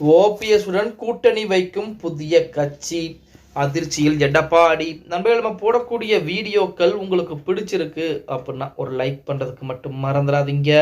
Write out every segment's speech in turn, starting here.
ஓபிஎஸ்டன் கூட்டணி வைக்கும் புதிய கட்சி அதிர்ச்சியில் எடப்பாடி. நண்பர்கள் நம்ம போடக்கூடிய வீடியோக்கள் உங்களுக்கு பிடிச்சிருக்கு அப்படின்னா ஒரு லைக் பண்ணுறதுக்கு மட்டும் மறந்துடாதீங்க.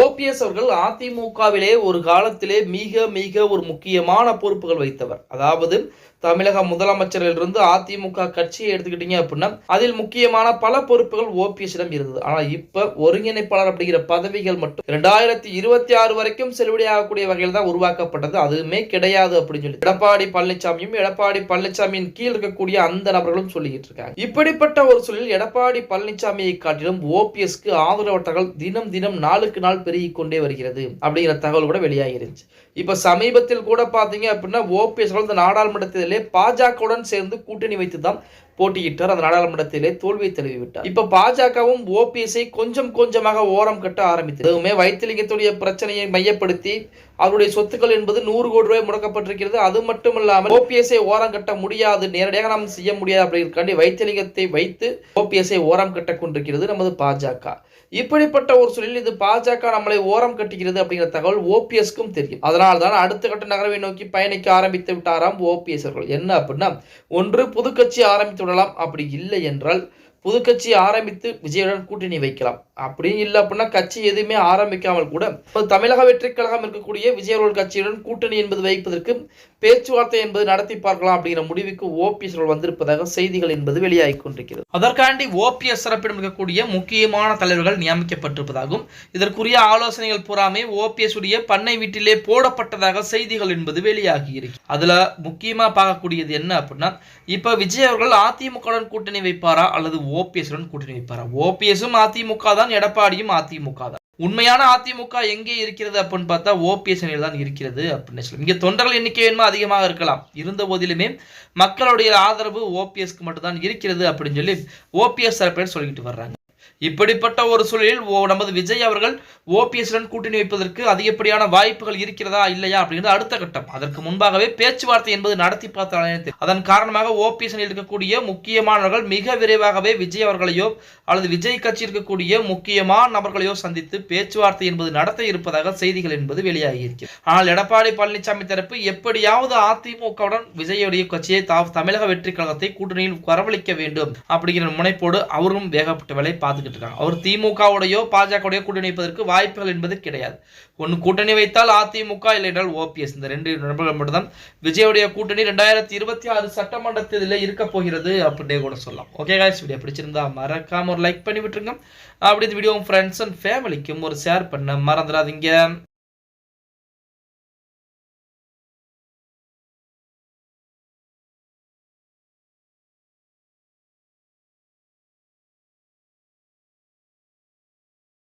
ஓபிஎஸ் அவர்கள் அதிமுகவிலே ஒரு காலத்திலே மிக மிக ஒரு முக்கியமான பொறுப்புகள் வைத்தவர். அதாவது தமிழக முதலமைச்சரிலிருந்து அதிமுக கட்சியை எடுத்துக்கிட்டீங்க அப்படின்னா அதில் முக்கியமான பல பொறுப்புகள் ஓபிஎஸ்ஸிடம் இருந்தது. ஆனால் இப்போ ஒருங்கிணைப்பாளர் அப்படிங்கிற பதவிகள் மட்டும் இரண்டாயிரத்தி இருபத்தி ஆறு வரைக்கும் செல்லுபடியாகக்கூடிய வகையில் தான் உருவாக்கப்பட்டது. அதுவுமே கிடையாது அப்படின்னு சொல்லி எடப்பாடி பழனிசாமியும் எடப்பாடி பழனிசாமியின் கீழ் இருக்கக்கூடிய அந்த நபர்களும் சொல்லிக்கிட்டு இருக்காங்க. இப்படிப்பட்ட ஒரு சூழலில் எடப்பாடி பழனிசாமியை காட்டிலும் ஓபிஎஸ்க்கு ஆதரவற்றர்கள் தினம் தினம் நாளுக்கு நாள் பெருகி கொண்டே வருகிறது அப்படிங்கிற தகவல் கூட வெளியாகிருச்சு. இப்போ இப்ப சமீபத்தில் கூட பார்த்தீங்க அப்படின்னா ஓபிஎஸ் இந்த நாடாளுமன்றத்திலே பாஜகவுடன் சேர்ந்து கூட்டணி வைத்து தான் போட்டியிட்டார். அந்த நாடாளுமன்றத்திலே தோல்வியை தழுவிவிட்டார். இப்ப பாஜகவும் ஓபிஎஸ்ஐ கொஞ்சம் கொஞ்சமாக ஓரம் கட்ட ஆரம்பித்தது. அதுவுமே வைத்திலிங்கத்துடைய பிரச்சனையை மையப்படுத்தி அவருடைய சொத்துக்கள் என்பது நூறு கோடி ரூபாய் முடக்கப்பட்டிருக்கிறது. அது மட்டும் இல்லாமல் ஓபிஎஸ்ஐ ஓரம் கட்ட முடியாது. நேரடியாக நாம் செய்ய முடியாது அப்படிங்கிறக்காண்டி வைத்திலிங்கத்தை வைத்து ஓபிஎஸ்ஐ ஓரம் கட்ட கொண்டிருக்கிறது நமது பாஜக. இப்படிப்பட்ட ஒரு சூழலில் இது பாஜக நம்மளை ஓரம் கட்டுகிறது அப்படிங்கிற தகவல் ஓபிஎஸ்க்கும் தெரியும். அதனால் தான் அடுத்த கட்ட நகரவை நோக்கி பயணிக்க ஆரம்பித்து விட்டாராம் ஓபிஎஸ் அவர்கள். என்ன அப்படின்னா ஒன்று புதுக்கட்சி ஆரம்பித்து தொடலாம் அப்படி இல்லை என்றால் புதுக்கட்சி ஆரம்பித்து விஜயுடன் கூட்டணி வைக்கலாம். அப்படின்னு இல்லை அப்படின்னா கட்சி எதுவுமே ஆரம்பிக்காமல் கூட இப்போ தமிழக வெற்றி கழகம் இருக்கக்கூடிய விஜயரோல் கட்சியுடன் கூட்டணி என்பது வைப்பதற்கு பேச்சுவார்த்தை என்பது நடத்தி பார்க்கலாம் அப்படிங்கிற முடிவுக்கு ஓபிஎஸ் வந்திருப்பதாக செய்திகள் என்பது வெளியாகி கொண்டிருக்கிறது. அதற்காண்டி ஓபிஎஸ் தரப்பிடம் இருக்கக்கூடிய முக்கியமான தலைவர்கள் நியமிக்கப்பட்டிருப்பதாகவும் இதற்குரிய ஆலோசனைகள் பூராமே ஓபிஎஸ் உடைய பண்ணை வீட்டிலே போடப்பட்டதாக செய்திகள் என்பது வெளியாகி இருக்கு அதுல முக்கியமா பார்க்கக்கூடியது என்ன அப்படின்னா இப்ப விஜய் அவர்கள் அதிமுகவுடன் கூட்டணி வைப்பாரா அல்லது ஓபிஎஸ்டன் கூட்டணி வைப்பாரா? ஓபிஎஸும் அதிமுக தான் எடப்பாடியும் அதிமுக தான். உண்மையான அதிமுக எங்கே இருக்கிறது அப்படின்னு பார்த்தா ஓபிஎஸ் அணியில் தான் இருக்கிறது அப்படின்னு சொல்லி இங்கே தொண்டர்கள் எண்ணிக்கை வேணுமா? அதிகமாக இருக்கலாம். இருந்த போதிலுமே மக்களுடைய ஆதரவு ஓபிஎஸ்க்கு மட்டும்தான் இருக்கிறது அப்படின்னு சொல்லி ஓபிஎஸ் தரப்பினர் சொல்லிக்கிட்டு வர்றாங்க. இப்படிப்பட்ட ஒரு சூழலில் ஓ- நமது விஜய் அவர்கள் ஓபிஎஸ்டன் கூட்டணி வைப்பதற்கு அதிகப்படியான வாய்ப்புகள் இருக்கிறதா இல்லையா அப்படிங்கிறது அடுத்த கட்டம். அதற்கு முன்பாகவே பேச்சுவார்த்தை என்பது நடத்தி பார்த்தாலே அதன் காரணமாக ஓபிஎஸ்டன் இருக்கக்கூடிய முக்கியமானவர்கள் மிக விரைவாகவே விஜய் அவர்களையோ அல்லது விஜய் கட்சி இருக்கக்கூடிய முக்கியமான நபர்களையோ சந்தித்து பேச்சுவார்த்தை என்பது நடத்த இருப்பதாக செய்திகள் என்பது வெளியாகி இருக்கிறது ஆனால் எடப்பாடி பழனிசாமி தரப்பு எப்படியாவது அதிமுகவுடன் விஜயுடைய கட்சியை தமிழக வெற்றி கழகத்தை கூட்டணியில் வரவழைக்க வேண்டும் அப்படிங்கிற முனைப்போடு அவரும் வேகப்பட்ட வேலை பார்த்துக்கிட்டு இருக்காங்க அவர் திமுகவுடையோ பாஜகவுடையோ கூட்டணி வைப்பதற்கு வாய்ப்புகள் என்பது கிடையாது. ஒன்று கூட்டணி வைத்தால் அதிமுக இல்லை என்றால் ஓபிஎஸ். இந்த ரெண்டு நண்பர்கள் மட்டும்தான். விஜயுடைய கூட்டணி ரெண்டாயிரத்தி இருபத்தி ஆறு சட்டமன்றத்தில் இருக்க போகிறது அப்படின்னே கூட சொல்லலாம். ஓகே காய்ஸ் வீடியோ பிடிச்சிருந்தா மறக்காம ஒரு லைக் பண்ணி விட்டுருங்க. அப்படி இந்த வீடியோ ஃப்ரெண்ட்ஸ் அண்ட் ஃபேமிலிக்கும் ஒரு ஷேர் பண்ண மறந்துடாதீங்க.